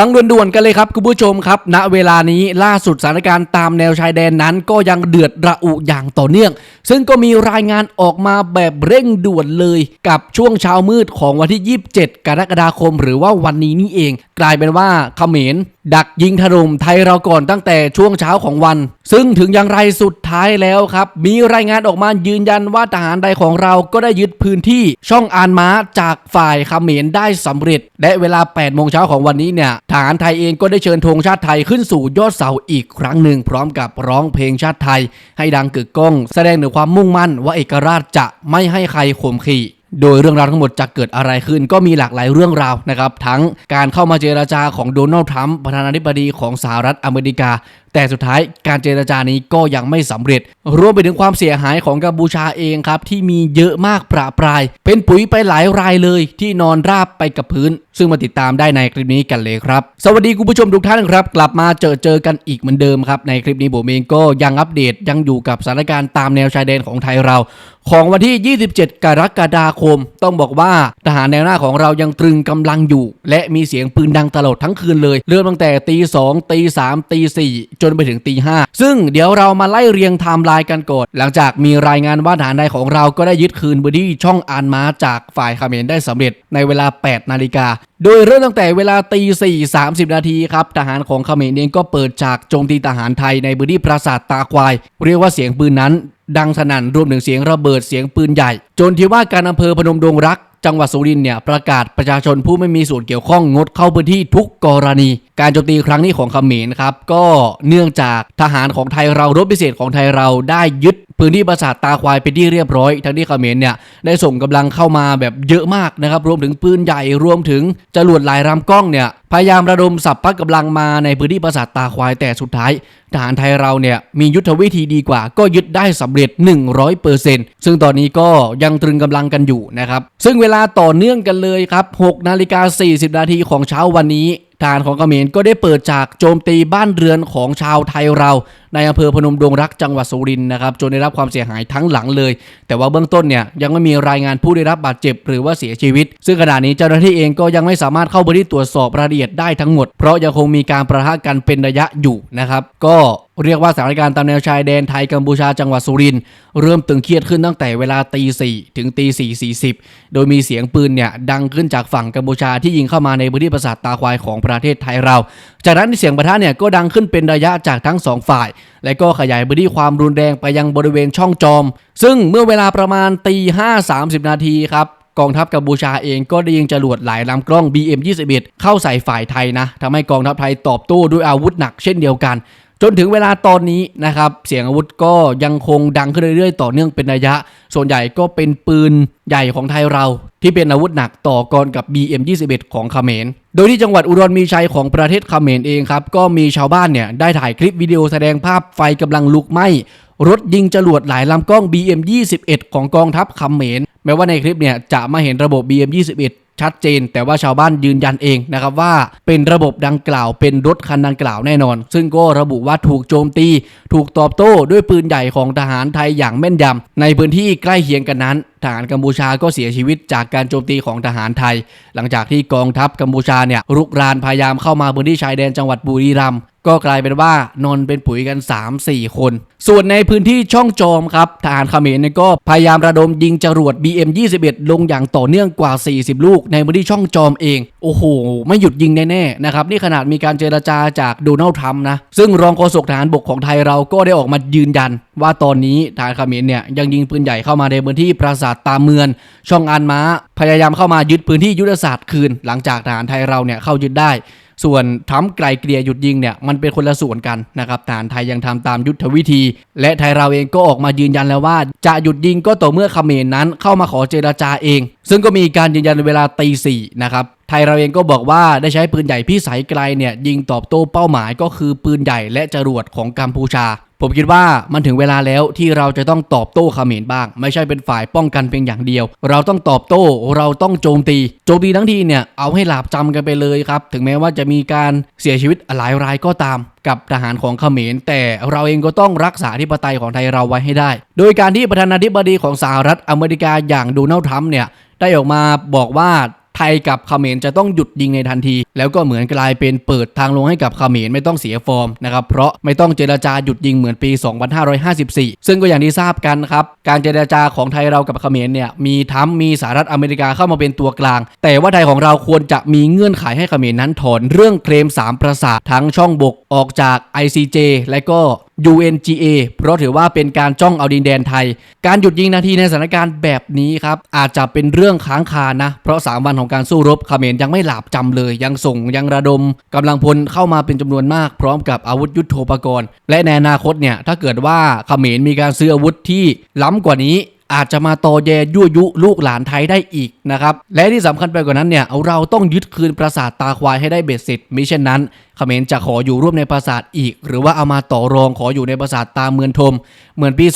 ฟังด่วนๆกันเลยครับคุณผู้ชมครับ ณเวลานี้ล่าสุดสถานการณ์ตามแนวชายแดนนั้นก็ยังเดือดระอุอย่างต่อเนื่อง ซึ่งก็มีรายงานออกมาแบบเร่งด่วนเลย กับช่วงเช้ามืดของวันที่ 27 กรกฎาคม หรือว่าวันนี้นี่เอง กลายเป็นว่าเขมรดักยิงถล่มไทยเราก่อนตั้งแต่ช่วงเช้าของวัน ซึ่งถึงอย่างไรสุดท้ายแล้วครับ มีรายงานออกมายืนยันว่าทหารใดของเราก็ได้ยึดพื้นที่ช่องอานม้าจากฝ่ายเขมรได้สำเร็จ และเวลา8โมงเช้าของวันนี้เนี่ยทหารไทยเองก็ได้เชิญธงชาติไทยขึ้นสู่ยอดเสาอีกครั้งหนึ่ง พร้อมกับร้องเพลงชาติไทย ให้ดังกึกก้อง แสดงถึงความมุ่งมั่นว่าเอกราชจะไม่ให้ใครข่มขีโดยเรื่องราวทั้งหมดจะเกิดอะไรขึ้นก็มีหลากหลายเรื่องราวนะครับ ทั้งการเข้ามาเจราจาของโดนัลด์ทรัมป์ประธานาธิบดีของสหรัฐอเมริกา แต่สุดท้ายการเจรจานี้ก็ยังไม่สำเร็จ รวมไปถึงความเสียหายของกัมพูชาเองครับ ที่มีเยอะมากประปราย เป็นปุ๋ยไปหลายรายเลย ที่นอนราบไปกับพื้น ซึ่งมาติดตามได้ในคลิปนี้กันเลยครับ สวัสดีคุณผู้ชมทุกท่านครับ กลับมาเจอเจอกันอีกเหมือนเดิมครับ ในคลิปนี้ผมเองก็ยังอัปเดตยังอยู่กับสถานการณ์ตามแนวชายแดนของไทยเรา ของวันที่ 27 กรกฎาคม ต้องบอกว่าทหารแนวหน้าของเรายังตรึงกำลังอยู่ และมีเสียงปืนดังตลอดทั้งคืนเลย เริ่มตั้งแต่ตีสองตีสามตีสี่จนไปถึงตีห้าซึ่งเดี๋ยวเรามาไล่เรียงไทม์ไลน์กันก่อนหลังจากมีรายงานว่าทหารใดของเราก็ได้ยึดคืนพื้นที่ช่องอานม้าจากฝ่ายเขมรได้สำเร็จในเวลา 8 นาฬิกา โดยเริ่มตั้งแต่เวลาตีสี่สามสิบนาทีครับทหารของเขมรเองก็เปิดฉากโจมตีทหารไทยในพื้นที่ปราสาทตาควาย เรียกว่าเสียงปืนนั้น ดังสนั่นรวมถึงเสียงระเบิดเสียงปืนใหญ่ จนที่ว่าการอำเภอพนมดงรักจังหวัดสุรินทร์เนี่ยประกาศประชาชนผู้ไม่มีส่วนเกี่ยวข้องงดเข้าพื้นที่ทุกกรณี การโจมตีครั้งนี้ของเขมรครับก็เนื่องจากทหารของไทยเรารบพิเศษของไทยเราได้ยึดพื้นที่ปราสาทตาควายไปนที่เรียบร้อย ทั้งที่เขมรเนี่ยได้ส่งกำลังเข้ามาแบบเยอะมากนะครับ รวมถึงปืนใหญ่รวมถึงจรวดหลายลำกล้องเนี่ยพยายามระดมสับพักกำลังมาในพื้นที่ปราสาทตาควายแต่สุดท้ายทหารไทยเราเนี่ยมียุทธวิธีดีกว่า ก็ยึดได้สำเร็จ 100%ซึ่งตอนนี้ก็ยังตรึงกำลังกันอยู่นะครับ ซึ่งเวลาต่อเนื่องกันเลยครับ6นาฬิกา40 นาทีของเช้าวันนี้ ทหารของเขมรก็ได้เปิดฉากโจมตีบ้านเรือนของชาวไทยเรา ในอำเภอพนมดงรักจังหวัดสุรินทร์นะครับจนได้รับความเสียหายทั้งหลังเลย แต่ว่าเบื้องต้นเนี่ยยังไม่มีรายงานผู้ได้รับบาดเจ็บหรือว่าเสียชีวิต ซึ่งขณะนี้เจ้าหน้าที่เองก็ยังไม่สามารถเข้าไปที่ตรวจสอบรายละเอียดได้ทั้งหมด เพราะยังคงมีการประทะกันเป็นระยะอยู่นะครับก็ เรียกว่าสถานการณ์ตามแนวชายแดนไทยกัมพูชาจังหวัดสุรินทร์เริ่มตึงเครียดขึ้นตั้งแต่เวลาตีสี่ถึงตีสี่สี่สิบโดยมีเสียงปืนเนี่ยดังขึ้นจากฝั่งกัมพูชาที่ยิงเข้ามาในพื้นที่ปราสาทตาควายของประเทศไทยเรา จากนั้นเสียงประทะเนี่ยก็ดังขึ้นเป็นระยะจากทั้งสองฝ่าย และก็ขยายพื้นที่ความรุนแรงไปยังบริเวณช่องจอม ซึ่งเมื่อเวลาประมาณตีห้าสามสิบนาทีครับกองทัพกัมพูชาเองก็ได้ยิงจรวดหลายลำกล้อง BM21 เข้าใส่ฝ่ายไทยนะทำให้กองทัพไทยตอบโต้ด้วยอาวุธหนักเช่นเดียวกัน จนถึงเวลาตอนนี้นะครับ เสียงอาวุธก็ยังคงดังขึ้นเรื่อยๆ ต่อเนื่องเป็นระยะ ส่วนใหญ่ก็เป็นปืนใหญ่ของไทยเรา ที่เป็นอาวุธหนักต่อกรกับ BM21 ของเขมร โดยที่จังหวัดอุดรมีชัยของประเทศเขมรเองครับ ก็มีชาวบ้านเนี่ยได้ถ่ายคลิปวิดีโอแสดงภาพไฟกำลังลุกไหม้รถยิงจรวดหลายลำกล้อง BM21 ของกองทัพเขมรแม้ว่าในคลิปเนี่ยจะมาเห็นระบบ BM21 ชัดเจน แต่ว่าชาวบ้านยืนยันเองนะครับว่าเป็นระบบดังกล่าวเป็นรถคันดังกล่าวแน่นอน ซึ่งก็ระบุว่าถูกโจมตี ถูกตอบโต้ด้วยปืนใหญ่ของทหารไทยอย่างแม่นยำในพื้นที่ใกล้เคียงกันนั้นทหารกัมพูชาก็เสียชีวิตจากการโจมตีของทหารไทย หลังจากที่กองทัพกัมพูชาเนี่ยรุกรานพยายามเข้ามาพื้นที่ชายแดนจังหวัดบุรีรัมย์ ก็กลายเป็นว่านอนเป็นปุ๋ยกัน 3-4 คน ส่วนในพื้นที่ช่องจอมครับทหารเขมรเนี่ยก็พยายามระดมยิงจรวด BM21 ลงอย่างต่อเนื่องกว่า 40 ลูก ในพื้นที่ช่องจอมเอง โอ้โห ไม่หยุดยิงแน่ๆนะครับนี่ขนาดมีการเจรจาจากโดนัลด์ทรัมป์นะ ซึ่งรองโฆษกทหารบกของไทยเราก็ได้ออกมายืนยัน ว่าตอนนี้ทหารเขมรเนี่ยยังยิงปืนใหญ่เข้ามาในพื้นที่ปราสาทตาเมือน ช่องอานม้า พยายามเข้ามายึดพื้นที่ยุทธศาสตร์คืน หลังจากทหารไทยเราเนี่ยเข้ายึดได้ ส่วนทำไกลเกลี่ยหยุดยิงเนี่ยมันเป็นคนละส่วนกันนะครับทหารไทยยังทำตามยุทธวิธี และไทยเราเองก็ออกมายืนยันแล้วว่า จะหยุดยิงก็ต่อเมื่อเขมรนั้นเข้ามาขอเจราจาเอง ซึ่งก็มีการยืนยันเวลาตีสี่นะครับไทยเราเองก็บอกว่าได้ใช้ปืนใหญ่พี่สายไกลเนี่ยยิงตอบโต้เป้าหมายก็คือปืนใหญ่และจรวดของกัมพูชา ผมคิดว่ามันถึงเวลาแล้วที่เราจะต้องตอบโต้เขมรบ้าง ไม่ใช่เป็นฝ่ายป้องกันเพียงอย่างเดียว เราต้องตอบโต้เราต้องโจมตีโจมตีทั้งทีเนี่ยเอาให้หลาบจำกันไปเลยครับถึงแม้ว่าจะมีการเสียชีวิตหลายรายก็ตาม กับทหารของเขมร แต่เราเองก็ต้องรักษาธิปไตยของไทยเราไว้ให้ได้ โดยการที่ประธานาธิบดีของสหรัฐอเมริกาอย่างโดนัลด์ทรัมป์เนี่ยได้ออกมาบอกว่าไทยกับเขมรจะต้องหยุดยิงในทันที แล้วก็เหมือนกลายเป็นเปิดทางลงให้กับเขมรไม่ต้องเสียฟอร์มนะครับเพราะไม่ต้องเจรจาหยุดยิงเหมือนปี 2554 ซึ่งก็อย่างที่ทราบกันครับการเจรจาของไทยเรากับเขมรเนี่ยมีทั้งมีสหรัฐอเมริกาเข้ามาเป็นตัวกลาง แต่ว่าไทยของเราควรจะมีเงื่อนไขให้เขมรนั้นถอนเรื่องเคลม 3 ประสาททั้งช่องบกออกจาก ICJ และก็ UNGA เพราะถือว่าเป็นการจ้องเอาดินแดนไทย การหยุดยิงนาทีในสถานการณ์แบบนี้ครับอาจจะเป็นเรื่องค้างคานะ เพราะ 3 วันของการสู้รบเขมรยังไม่หลาบจำเลยยังส่งยังระดมกำลังพลเข้ามาเป็นจำนวนมาก พร้อมกับอาวุธยุโทโธปกรณ์ และในอนาคตเนี่ยถ้าเกิดว่าเขมรมีการซื้ออาวุธที่ล้ำกว่านี้อาจจะมาตอแยยั่วยุลูกหลานไทยได้อีกนะครับ และที่สำคัญไปกว่านั้นเนี่ยเราต้องยึดคืนปราสาทตาควายให้ได้เบ็ดเสร็จมิเช่นนั้นเขมรจะขออยู่ร่วมในปราสาทอีก หรือว่าเอามาต่อรองขออยู่ในปราสาทตาเมืองทม เหมือนปี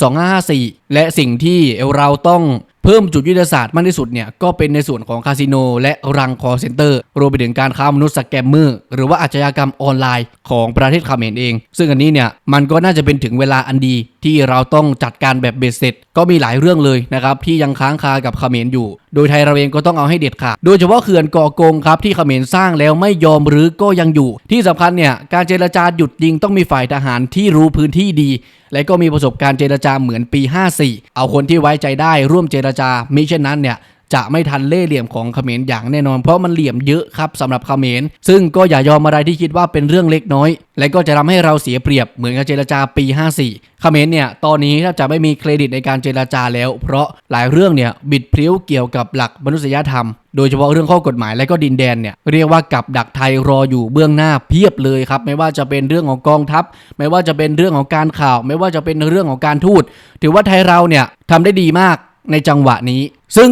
2554 และสิ่งที่เราต้อง เพิ่มจุดยุทธศาสตร์มากที่สุดเนี่ยก็เป็นในส่วนของคาสิโนและรังคอเซ็นเตอร์รวมไปถึงการค้ามนุษย์สแกมเมอร์หรือว่าอาชญากรรมออนไลน์ของประเทศเขมรเอง ซึ่งอันนี้เนี่ยมันก็น่าจะเป็นถึงเวลาอันดีที่เราต้องจัดการแบบเบ็ดเสร็จ ก็มีหลายเรื่องเลยนะครับที่ยังค้างคากับเขมรอยู่ โดยไทยเราเองก็ต้องเอาให้เด็ดขาดโดยเฉพาะเขื่อนก่อกงครับที่เขมรสร้างแล้วไม่ยอมหรือก็ยังอยู่ ที่สำคัญเนี่ยการเจรจาหยุดยิงต้องมีฝ่ายทหารที่รู้พื้นที่ดี และก็มีประสบการณ์เจรจาเหมือนปี 54 เอาคนที่ไว้ใจได้ร่วมเจรจามิเช่นนั้นเนี่ย จะไม่ทันเล่เหลี่ยมของเขมรอย่างแน่นอน เพราะมันเหลี่ยมเยอะครับสำหรับเขมร ซึ่งก็อย่ายอมอะไรที่คิดว่าเป็นเรื่องเล็กน้อย และก็จะทำให้เราเสียเปรียบเหมือนกับเจรจาปี 54เขมรเนี่ยตอนนี้แทบจะไม่มีเครดิตในการเจรจาแล้ว เพราะหลายเรื่องเนี่ยบิดพลิ้วเกี่ยวกับหลักมนุษยธรรมโดยเฉพาะเรื่องข้อกฎหมายและก็ดินแดนเนี่ยเรียกว่ากับดักไทยรออยู่เบื้องหน้าเพียบเลยครับ ไม่ว่าจะเป็นเรื่องของกองทัพ ไม่ว่าจะเป็นเรื่องของการข่าว ไม่ว่าจะเป็นเรื่องของการทูตถือว่าไทยเราเนี่ยทำได้ดีมากในจังหวะนี้ ซึ่ง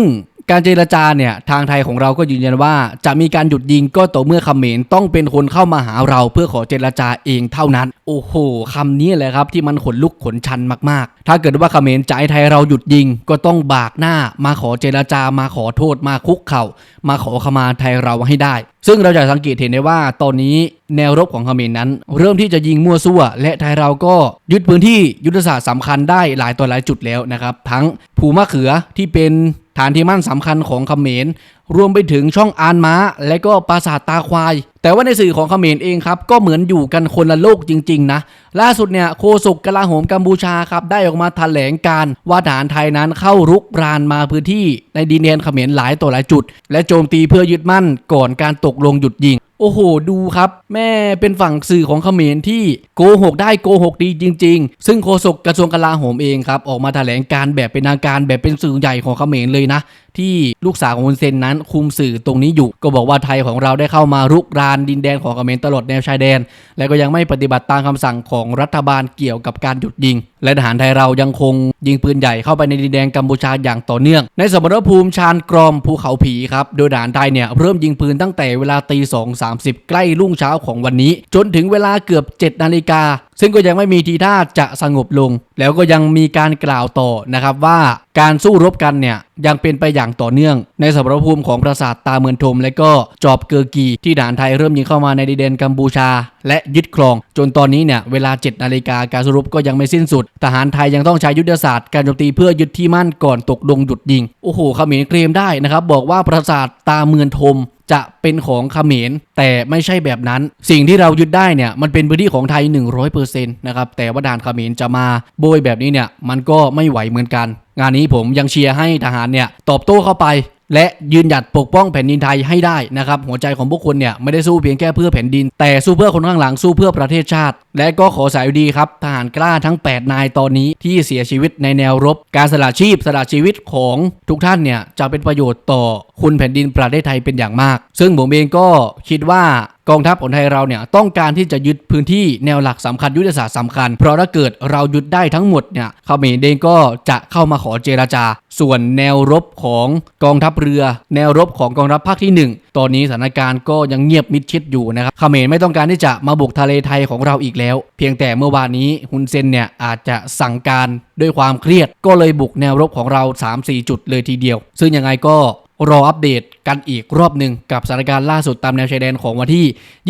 การเจรจาเนี่ยทางไทยของเราก็ยืนยันว่า จะมีการหยุดยิงก็ต่อเมื่อเขมรต้องเป็นคนเข้ามาหาเราเพื่อขอเจรจาเองเท่านั้น โอ้โหคำนี้แหละครับที่มันขนลุกขนชันมากๆ ถ้าเกิดว่าเขมรจะให้ไทยเราหยุดยิงก็ต้องบากหน้า มาขอเจรจามาขอโทษมาคุกเข่า มาขอขมาไทยเราให้ได้ ซึ่งเราจะสังเกตเห็นได้ว่าตอนนี้แนวรบของเขมรนั้น เริ่มที่จะยิงมั่วซั่ว และไทยเราก็ยึดพื้นที่ยุทธศาสตร์สำคัญได้หลายต่อหลายจุดแล้วนะครับ ทั้งภูมะเขือที่เป็น ฐานที่มั่นสำคัญของเขมร รวมไปถึงช่องอานม้า และก็ปราสาทตาควาย แต่ว่าในสื่อของเขมรเองครับ ก็เหมือนอยู่กันคนละโลกจริง ๆ นะ ล่าสุดเนี่ยโคศกกลาโหมกัมพูชาครับ ได้ออกมาแถลงการว่าทหารไทยนั้นเข้ารุกรานมาพื้นที่ในดินแดนเขมรหลายต่อหลายจุด และโจมตีเพื่อยึดมั่นก่อนการตกลงหยุดยิง โอ้โห ดูครับ แม่เป็นฝั่งสื่อของเขมรที่โกหกได้โกหกดีจริง ๆ ซึ่งโฆษกกระทรวงกลาโหมเองครับ ออกมาแถลงการแบบเป็นทางการแบบเป็นสื่อใหญ่ของเขมรเลยนะที่ลูกสาวของคุณเซนนั้นคุมสื่อตรงนี้อยู่ ก็บอกว่าไทยของเราได้เข้ามารุกรานดินแดนของเขมรตลอดแนวชายแดน และก็ยังไม่ปฏิบัติตามคำสั่งของรัฐบาลเกี่ยวกับการหยุดยิง และทหารไทยเรายังคงยิงปืนใหญ่เข้าไปในดินแดนกัมพูชาอย่างต่อเนื่อง ในสมรภูมิชานกรอมภูเขาผีครับโดยทหารไทยเนี่ยเริ่มยิงปืนตั้งแต่เวลาตีสองสามสิบใกล้รุ่งเช้าของวันนี้ จนถึงเวลาเกือบ7นาฬิกา ซึ่งก็ยังไม่มีทีท่าจะสงบลง แล้วก็ยังมีการกล่าวต่อนะครับว่าการสู้รบกันเนี่ยยังเป็นไปอย่างต่อเนื่อง ในสมรภูมิของปราสาทตาเมือนทม และก็จอบเกอร์กีที่ทหารไทยเริ่มยิงเข้ามาในดินแดนกัมพูชา และยึดครอง จนตอนนี้เนี่ยเวลา 7 นาฬิกาการสู้รบก็ยังไม่สิ้นสุด ทหารไทยยังต้องใช้ยุทธศาสตร์การโจมตีเพื่อยึดที่มั่นก่อนตกลงหยุดยิง โอ้โหเขมรเคลมได้นะครับบอกว่าปราสาทตาเมือนทม จะเป็นของเขมรแต่ไม่ใช่แบบนั้น สิ่งที่เรายึดได้เนี่ยมันเป็นพื้นที่ของไทย 100%นะครับแต่ว่าด่านเขมรจะมาโบยแบบนี้เนี่ยมันก็ไม่ไหวเหมือนกัน งานนี้ผมยังเชียร์ให้ทหารเนี่ยตอบโต้เข้าไป และยืนหยัดปกป้องแผ่นดินไทยให้ได้นะครับหัวใจของพวกคุณเนี่ยไม่ได้สู้เพียงแค่เพื่อแผ่นดิน แต่สู้เพื่อคนข้างหลังสู้เพื่อประเทศชาติ และก็ขอสายดีครับทหารกล้าทั้ง 8 นายตอนนี้ที่เสียชีวิตในแนวรบ การสละชีพสละชีวิตของทุกท่านเนี่ยจะเป็นประโยชน์ต่อคุณแผ่นดินประเทศไทยเป็นอย่างมาก ซึ่งผมเองก็คิดว่ากองทัพของไทยเราเนี่ยต้องการที่จะยึดพื้นที่แนวหลักสำคัญยุทธศาสตร์สำคัญ เพราะถ้าเกิดเรายึดได้ทั้งหมดเนี่ยเขมรเองก็จะเข้ามาขอเจราจา ส่วนแนวรบของกองทัพเรือ แนวรบของกองทัพภาคที่ 1 ตอนนี้สถานการณ์ก็ยังเงียบมิดชิดอยู่นะครับเขมรไม่ต้องการที่จะมาบุกทะเลไทยของเราอีกแล้ว เพียงแต่เมื่อวานนี้ฮุนเซนเนี่ยอาจจะสั่งการด้วยความเครียดก็เลยบุกแนวรบของเรา 3-4 จุดเลยทีเดียว ซึ่งยังไงก็ รออัปเดตกันอีกรอบหนึ่งกับสถานการณ์ล่าสุดตามแนวชายแดนของวันที่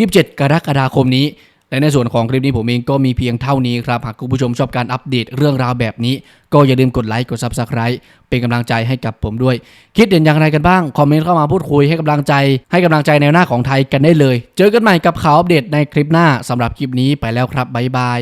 27 กรกฎาคมนี้ และในส่วนของคลิปนี้ผมเองก็มีเพียงเท่านี้ครับ หากคุณผู้ชมชอบการอัปเดตเรื่องราวแบบนี้ ก็อย่าลืมกดไลค์กด Subscribe เป็นกำลังใจให้กับผมด้วย คิดเห็นอย่างไรกันบ้าง คอมเมนต์เข้ามาพูดคุยให้กำลังใจ ให้กำลังใจแนวหน้าของไทยกันได้เลย เจอกันใหม่กับข่าวอัปเดตในคลิปหน้าสำหรับคลิปนี้ไปแล้วครับบ๊ายบาย